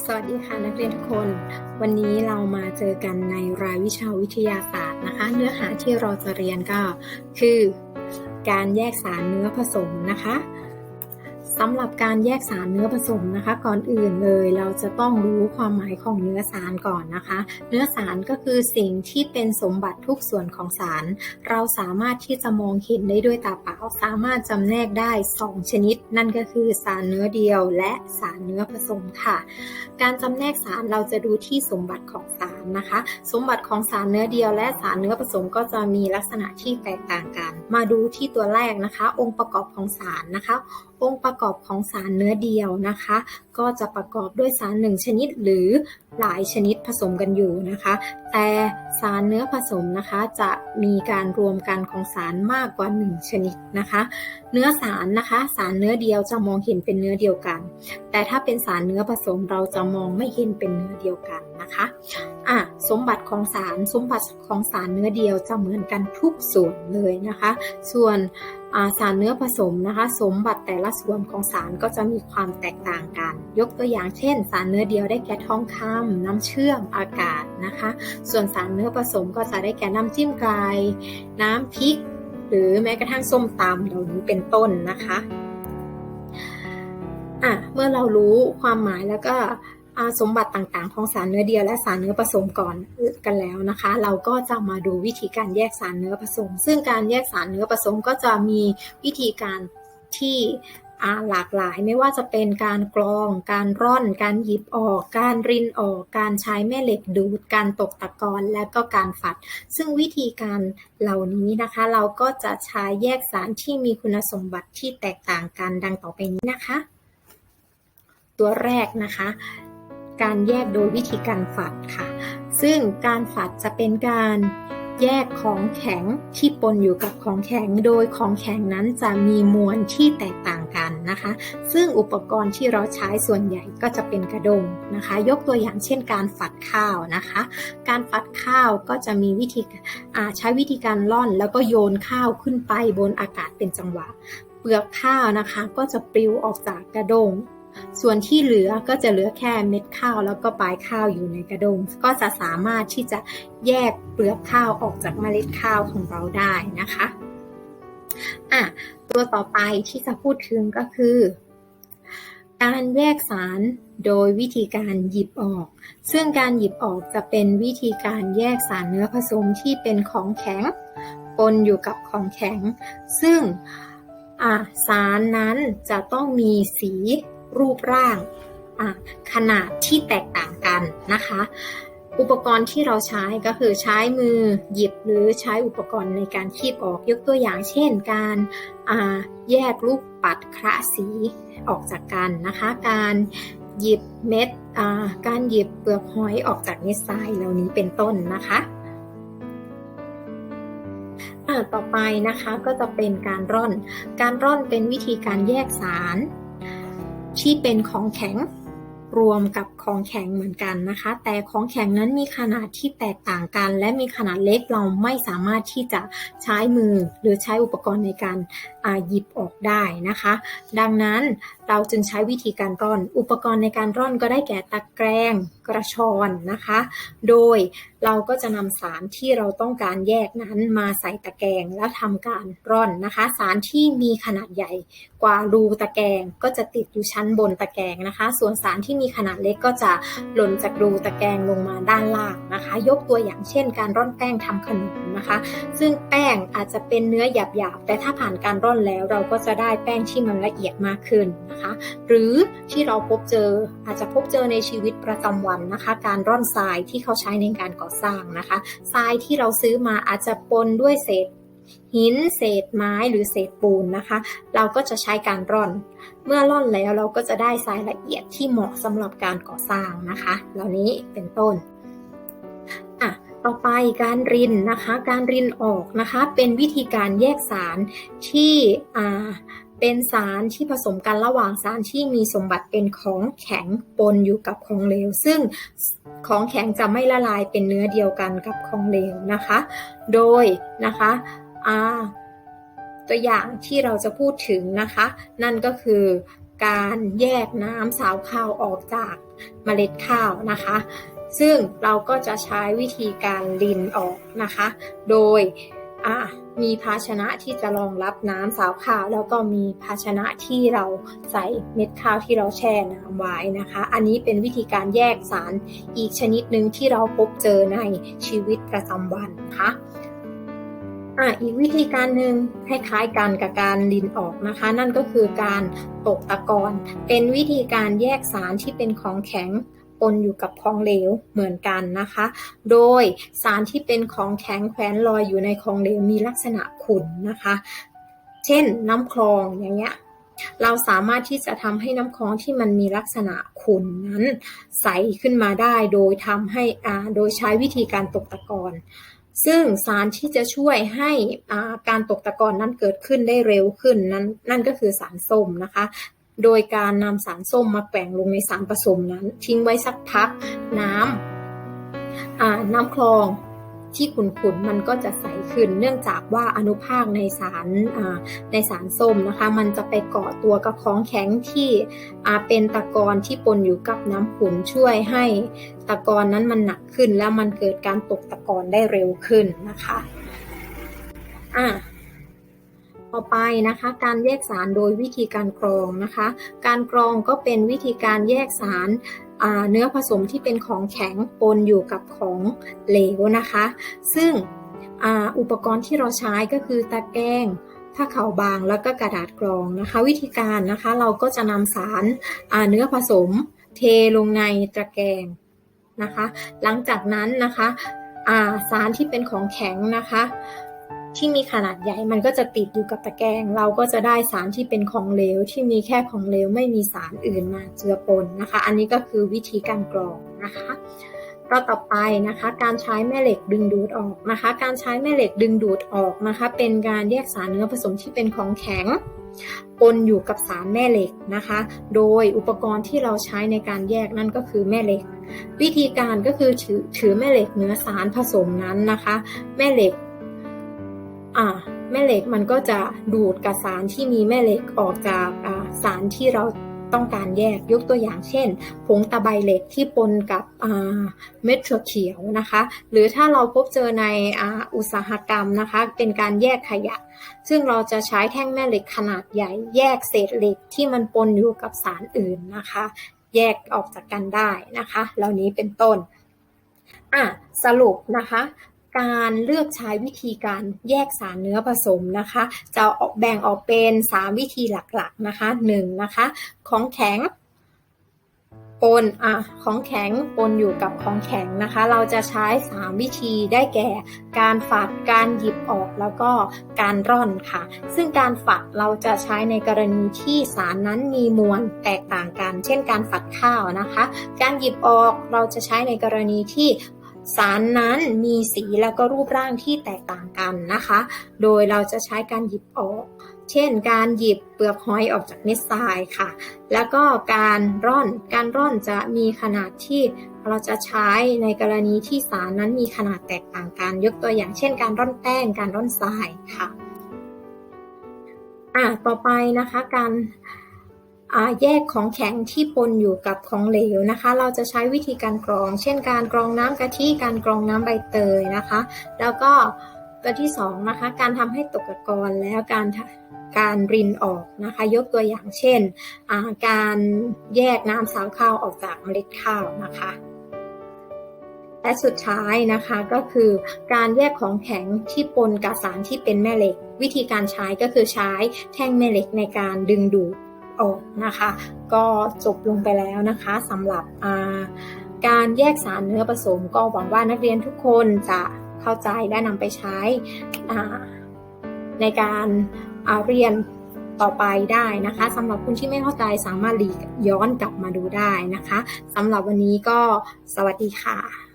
สวัสดีค่ะนักเรียนทุกคน วันนี้เรามาเจอกันในรายวิชาวิทยาศาสตร์นะคะ เนื้อหาที่เราจะเรียนก็คือ การแยกสารเนื้อผสมนะคะ สำหรับการแยกสารเนื้อผสมนะคะ ก่อนอื่นเลยเราจะต้องรู้ความหมายของเนื้อสารก่อนนะคะ เนื้อสารก็คือสิ่งที่เป็นสมบัติทุกส่วนของสาร เราสามารถที่จะมองเห็นได้ด้วยตาเปล่าสามารถจำแนกได้ 2 ชนิด นั่นก็คือสารเนื้อเดียวและสารเนื้อผสมค่ะ การจำแนกสารเราจะดูที่สมบัติของสาร นะคะ สมบัติของสารเนื้อเดียวและสารเนื้อผสมก็จะมีลักษณะที่แตกต่างกัน มาดูที่ตัวแรกนะคะ องค์ประกอบของสารนะคะองค์ประกอบของสารเนื้อเดียวนะคะ ก็จะประกอบด้วยสารหนึ่งชนิดหรือหลายชนิดผสมกันอยู่นะคะ แต่สารเนื้อผสมนะคะจะมีการรวมกันของสารมากกว่า 1 ชนิดนะคะ เนื้อสารนะคะ สารเนื้อเดียวจะมองเห็นเป็นเนื้อเดียวกัน แต่ถ้าเป็นสารเนื้อผสมเราจะมองไม่เห็นเป็นเนื้อเดียวกันนะคะ อะสมบัติของสารสมบัติของสารเนื้อเดียวจะเหมือนกันทุกส่วนเลยนะคะ ส่วนสารเนื้อผสมนะคะ สมบัติแต่ละส่วนของสารก็จะมีความแตกต่างกัน ยกตัวอย่างเช่น สารเนื้อเดียวได้แก่ทองคำน้ำเชื่อมอากาศนะคะ ส่วนสารเนื้อผสมก็จะได้แก่น้ำจิ้มไก่น้ำพริก หรือแม้กระทั่งส้มตำเหล่านี้เป็นต้นนะคะอะเมื่อเรารู้ความหมายแล้วก็ สมบัติต่างๆ ของสารเนื้อเดียวและสารเนื้อผสมก่อนกันแล้วนะคะ เราก็จะมาดูวิธีการแยกสารเนื้อผสม ซึ่งการแยกสารเนื้อผสมก็จะมีวิธีการที่หลากหลายไม่ว่าจะเป็นการกรอง การร่อน การหยิบออก การรินออก การใช้แม่เหล็กดูด การตกตะกอนและก็การฝัด ซึ่งวิธีการเหล่านี้นะคะ เราก็จะใช้แยกสารที่มีคุณสมบัติที่แตกต่างกันดังต่อไปนี้นะคะ ตัวแรกนะคะ การแยกโดยวิธีการฝัดค่ะ ซึ่งการฝัดจะเป็นการแยกของแข็งที่ปนอยู่กับของแข็ง โดยของแข็งนั้นจะมีมวลที่แตกต่างกันนะคะ ซึ่งอุปกรณ์ที่เราใช้ส่วนใหญ่ก็จะเป็นกระดงนะคะ ยกตัวอย่างเช่นการฝัดข้าวนะคะ การฝัดข้าวก็จะมีวิธีใช้วิธีการล่อน แล้วก็โยนข้าวขึ้นไปบนอากาศเป็นจังหวะ เปลือกข้าวนะคะก็จะปลิวออกจากกระดง ส่วนที่เหลือก็จะเหลือแค่เม็ดข้าวแล้วก็ปลายข้าวอยู่ในกระดง ก็จะสามารถที่จะแยกเปลือกข้าวออกจากเมล็ดข้าวของเราได้นะคะอะตัวต่อไปที่จะพูดถึงก็คือ การแยกสารโดยวิธีการหยิบออก ซึ่งการหยิบออกจะเป็นวิธีการแยกสารเนื้อผสมที่เป็นของแข็งปนอยู่กับของแข็ง ซึ่งสารนั้นจะต้องมีสี รูปร่างขนาดที่แตกต่างกันนะคะ อุปกรณ์ที่เราใช้ก็คือใช้มือหยิบหรือใช้อุปกรณ์ในการคีบออกยกตัวอย่างเช่น การแยกลูกปัดคระสีออกจากกันนะคะ การหยิบเม็ดการหยิบเปลือกหอยออกจากเม็ดทรายเหล่านี้เป็นต้นนะคะต่อไปนะคะก็จะเป็นการร่อน การร่อนเป็นวิธีการแยกสาร ที่เป็นของแข็งรวมกับของแข็งเหมือนกันนะคะ แต่ของแข็งนั้นมีขนาดที่แตกต่างกัน และมีขนาดเล็กเราไม่สามารถที่จะใช้มือหรือใช้อุปกรณ์ในการหยิบออกได้นะคะ ดังนั้นเราจึงใช้วิธีการร่อน อุปกรณ์ในการร่อนก็ได้แก่ตะแกรงกระชอนนะคะ โดยเราก็จะนำสารที่เราต้องการแยกนั้นมาใส่ตะแกรงแล้วทำการร่อนนะคะ สารที่มีขนาดใหญ่กว่ารูตะแกรงก็จะติดอยู่ชั้นบนตะแกรงนะคะ ส่วนสารที่มีขนาดเล็กก็จะหล่นจากรูตะแกรงลงมาด้านล่างนะคะ ยกตัวอย่างเช่น การร่อนแป้งทำขนมนะคะ ซึ่งแป้งอาจจะเป็นเนื้อหยาบๆแต่ถ้าผ่านการร่อนแล้วเราก็จะได้แป้งที่มันละเอียดมากขึ้นนะคะหรือที่เราพบเจออาจจะพบเจอในชีวิตประจำวันนะคะ การร่อนทรายที่เขาใช้ในการก่อสร้างนะคะทรายที่เราซื้อมาอาจจะปนด้วยเศษหินเศษไม้หรือเศษปูนนะคะ เราก็จะใช้การร่อน เมื่อร่อนแล้วเราก็จะได้ทรายละเอียดที่เหมาะสำหรับการก่อสร้างนะคะ เหล่านี้เป็นต้นอะต่อไปการรินนะคะ การรินออกนะคะ เป็นวิธีการแยกสารที่อ่า เป็นสารที่ผสมกันระหว่างสารที่มีสมบัติเป็นของแข็งปนอยู่กับของเหลว ซึ่งของแข็งจะไม่ละลายเป็นเนื้อเดียวกันกับของเหลวนะคะ โดยนะคะตัวอย่างที่เราจะพูดถึงนะคะ นั่นก็คือการแยกน้ำสาวข้าวออกจากเมล็ดข้าวนะคะ ซึ่งเราก็จะใช้วิธีการลินออกนะคะ โดย อ่ามีภาชนะที่จะรองรับน้ำสาวข้าว แล้วก็มีภาชนะที่เราใส่เม็ดข้าวที่เราแช่น้ำไว้นะคะ อันนี้เป็นวิธีการแยกสารอีกชนิดหนึ่งที่เราพบเจอในชีวิตประจำวันนะคะอ่าอีกวิธีการหนึ่งคล้ายๆกันกับการลินออกนะคะ นั่นก็คือการตกตะกอนเป็นวิธีการแยกสารที่เป็นของแข็ง ปนอยู่กับของเหลวเหมือนกันนะคะ โดยสารที่เป็นของแข็งแขวนลอยอยู่ในของเหลวมีลักษณะขุ่นนะคะ เช่นน้ำคลองอย่างเงี้ยเราสามารถที่จะทำให้น้ำคลองที่มันมีลักษณะขุ่นนั้นใสขึ้นมาได้โดยทำให้อ่าโดยใช้วิธีการตกตะกอนซึ่งสารที่จะช่วยให้อ่าการตกตะกอนนั้นเกิดขึ้นได้เร็วขึ้นนั้นนั่นก็คือสารส้มนะคะ โดยการนำสารส้มมาแกว่งลงในสารผสมนั้น ทิ้งไว้สักพักน้ำน้ำคลองที่ขุ่นๆมันก็จะใสขึ้น เนื่องจากว่าอนุภาคในสารในสารส้มนะคะ มันจะไปเกาะตัวกับของแข็งที่เป็นตะกอนที่ปนอยู่กับน้ำขุ่นช่วยให้ตะกอนนั้นมันหนักขึ้น แล้วมันเกิดการตกตะกอนได้เร็วขึ้นนะคะอ่า ต่อไปนะคะการแยกสารโดยวิธีการกรองนะคะ การกรองก็เป็นวิธีการแยกสารเนื้อผสมที่เป็นของแข็งปนอยู่กับของเหลวนะคะ ซึ่งออุปกรณ์ที่เราใช้ก็คือตะแกรงผ้าขาวบางแล้วก็กระดาษกรองนะคะ วิธีการนะคะเราก็จะนำสารเนื้อผสมเทลงในตะแกรงนะคะ หลังจากนั้นนะคะาสารที่เป็นของแข็งนะคะ ที่มีขนาดใหญ่มันก็จะติดอยู่กับตะแกรงเราก็จะได้สารที่เป็นของเหลว ที่มีแค่ของเหลวไม่มีสารอื่นมาเจือปนนะคะ อันนี้ก็คือวิธีการกรองนะคะก็ต่อไปนะคะ การใช้แม่เหล็กดึงดูดออกนะคะ การใช้แม่เหล็กดึงดูดออกนะคะ เป็นการแยกสารเนื้อผสมที่เป็นของแข็งปนอยู่กับสารแม่เหล็กนะคะ โดยอุปกรณ์ที่เราใช้ในการแยกนั่นก็คือแม่เหล็ก วิธีการก็คือถือถือแม่เหล็กเนื้อสารผสมนั้นนะคะ แม่เหล็ก อ่าแม่เหล็กมันก็จะดูดกับสารที่มีแม่เหล็กออกจากสารที่เราต้องการแยกยกตัวอย่างเช่น ผงตะไบเหล็กที่ปนกับเม็ดถั่วเขียวนะคะ หรือถ้าเราพบเจอในออุตสาหกรรมนะคะ เป็นการแยกขยะ ซึ่งเราจะใช้แท่งแม่เหล็กขนาดใหญ่ แยกเศษเหล็กที่มันปนอยู่กับสารอื่นนะคะ แยกออกจากกันได้นะคะ เหล่านี้เป็นต้นอะสรุปนะคะ การเลือกใช้วิธีการแยกสารเนื้อผสมนะคะ จะออกแบ่งออกเป็น 3 วิธีหลักๆนะคะ1นะคะ ของแข็งปนอะของแข็งปนอยู่กับของแข็งนะคะ เราจะใช้ 3 วิธีได้แก่ การฝัดการหยิบออกแล้วก็การร่อนค่ะ ซึ่งการฝัดเราจะใช้ในกรณีที่สารนั้นมีมวลแตกต่างกัน เช่นการฝัดข้าวนะคะ การหยิบออกเราจะใช้ในกรณีที่ สารนั้นมีสีแล้วก็รูปร่างที่แตกต่างกันนะคะ โดยเราจะใช้การหยิบออก เช่น การหยิบเปลือกหอยออกจากเม็ดทรายค่ะ แล้วก็การร่อน การร่อนจะมีขนาดที่เราจะใช้ในกรณีที่สารนั้นมีขนาดแตกต่างกัน ยกตัวอย่างเช่น การร่อนแป้ง การร่อนทรายค่ะ อ่า ต่อไปนะคะ การ แยกของแข็งที่ปนอยู่กับของเหลวนะคะ เราจะใช้วิธีการกรอง เช่นการกรองน้ำกะทิการกรองน้ำใบเตยนะคะ แล้วก็ตัวที่2นะคะการทำให้ตกตะกอนแล้วการการรินออกนะคะ ยกตัวอย่างเช่น การแยกน้ำสาวข้าวออกจากเมล็ดข้าวนะคะและสุดท้ายนะคะก็คือการแยกของแข็งที่ปนกับสารที่เป็นแม่เหล็ก วิธีการใช้ก็คือใช้แท่งแม่เหล็กในการดึงดูด ออกนะคะ ก็จบลงไปแล้วนะคะสำหรับการแยกสารเนื้อผสม ก็หวังว่านักเรียนทุกคนจะเข้าใจและนำไปใช้ในการเรียนต่อไปได้นะคะสำหรับคุณที่ไม่เข้าใจสามารถหลีกย้อนกลับมาดูได้นะคะสำหรับวันนี้ก็สวัสดีค่ะ